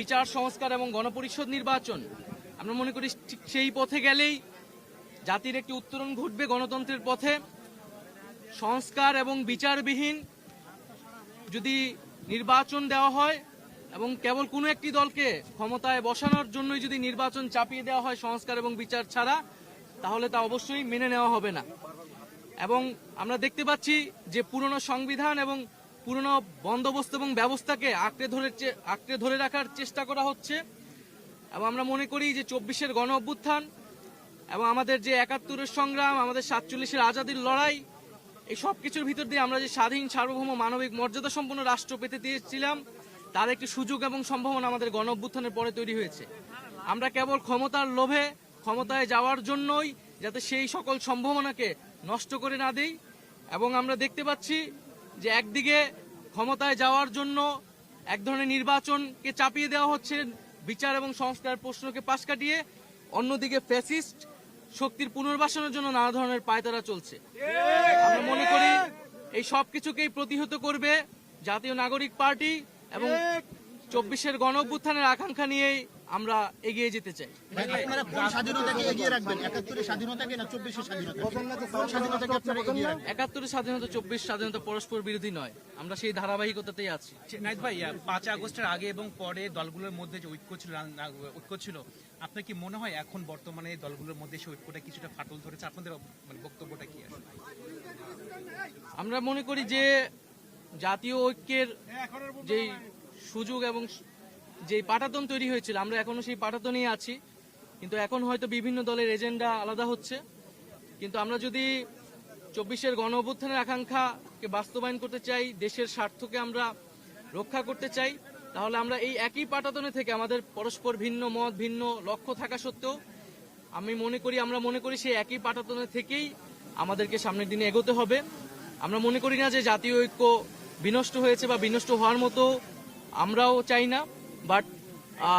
বিচার, সংস্কার এবং গণপরিষদ নির্বাচন। আমরা মনে করি ঠিক সেই পথে গেলেই জাতির একটি উত্তরণ ঘটবে গণতন্ত্রের পথে। সংস্কার এবং বিচারবিহীন যদি নির্বাচন দেওয়া হয় এবং কেবল কোনো একটি দলকে ক্ষমতায় বসানোর জন্যই যদি নির্বাচন চাপিয়ে দেওয়া হয় সংস্কার এবং বিচার ছাড়া, তাহলে তা অবশ্যই মেনে নেওয়া হবে না। এবং আমরা দেখতে পাচ্ছি যে পুরনো সংবিধান এবং পুরনো বন্দোবস্ত এবং ব্যবস্থাকে আঁকড়ে ধরে আঁকড়ে ধরে রাখার চেষ্টা করা হচ্ছে। এবং আমরা মনে করি যে চব্বিশের গণ অভ্যুত্থান এবং আমাদের যে একাত্তরের সংগ্রাম, আমাদের সাতচল্লিশের আজাদির লড়াই, এই সব কিছুর ভিতর দিয়ে আমরা যে স্বাধীন, সার্বভৌম, মানবিক মর্যাদা সম্পন্ন রাষ্ট্র পেতে দিয়েছিলাম তার একটি সুযোগ এবং সম্ভাবনা আমাদের গণ অভ্যুত্থানের পরে তৈরি হয়েছে। আমরা কেবল ক্ষমতার লোভে, ক্ষমতায় যাওয়ার জন্যই যাতে সেই সকল সম্ভাবনাকে নষ্ট করে না দেই। এবং আমরা দেখতে পাচ্ছি যে একদিকে ক্ষমতায় যাওয়ার জন্য এক ধরনের নির্বাচনকে চাপিয়ে দেওয়া হচ্ছে, বিচার এবং সংস্কার প্রশ্নকে পাশ কাটিয়ে, অন্যদিকে ফ্যাসিস্ট শক্তির পুনর্বাসনের জন্য নানা ধরনের পায়তারা চলছে। আমরা মনে করি এই সব কিছুকেই প্রতিহত করবে জাতীয় নাগরিক পার্টি এবং চব্বিশের গণ আকাঙ্ক্ষা নিয়েই আমরা এগিয়ে যেতে চাই। আপনারা কোন স্বাধীনতাকে এগিয়ে রাখবেন? একাত্তরের স্বাধীনতাকে স্বাধীনতা কোন স্বাধীনতাকে আপনারা এগিয়ে রাখবেন? একাত্তরের স্বাধীনতা চব্বিশ স্বাধীনতা পরস্পর বিরোধী নয়। আমরা সেই ধারাবাহিকতাতেই আছি। নাইত ভাই পাঁচ আগস্টের আগে এবং পরে দলগুলোর মধ্যে যে ঐক্য ছিল ঐক্য ছিল আপনার কি মনে হয় এখন বর্তমানে দলগুলোর মধ্যে সেই ঐক্যটা কিছুটা ফাটল ধরেছে? আপনাদের মানে বক্তব্যটা কি আসলে আমরা মনে করি যে জাতীয় ঐক্যের যেই সুযোগ এবং যেই পাটাতন তৈরি হয়েছিল, আমরা এখনও সেই পাটাতনেই আছি। কিন্তু এখন হয়তো বিভিন্ন দলের এজেন্ডা আলাদা হচ্ছে। কিন্তু আমরা যদি চব্বিশের গণ অভ্যুত্থানের আকাঙ্ক্ষাকে বাস্তবায়ন করতে চাই, দেশের স্বার্থকে আমরা রক্ষা করতে চাই, তাহলে আমরা এই একই পাটাতনে থেকে আমাদের পরস্পর ভিন্ন মত, ভিন্ন লক্ষ্য থাকা সত্ত্বেও আমি মনে করি, আমরা মনে করি সেই একই পাটাতনে থেকেই আমাদেরকে সামনের দিনে এগোতে হবে। আমরা মনে করি না যে জাতীয় ঐক্য বিনষ্ট হয়েছে বা বিনষ্ট হওয়ার মতো আমরাও চাই না। but uh,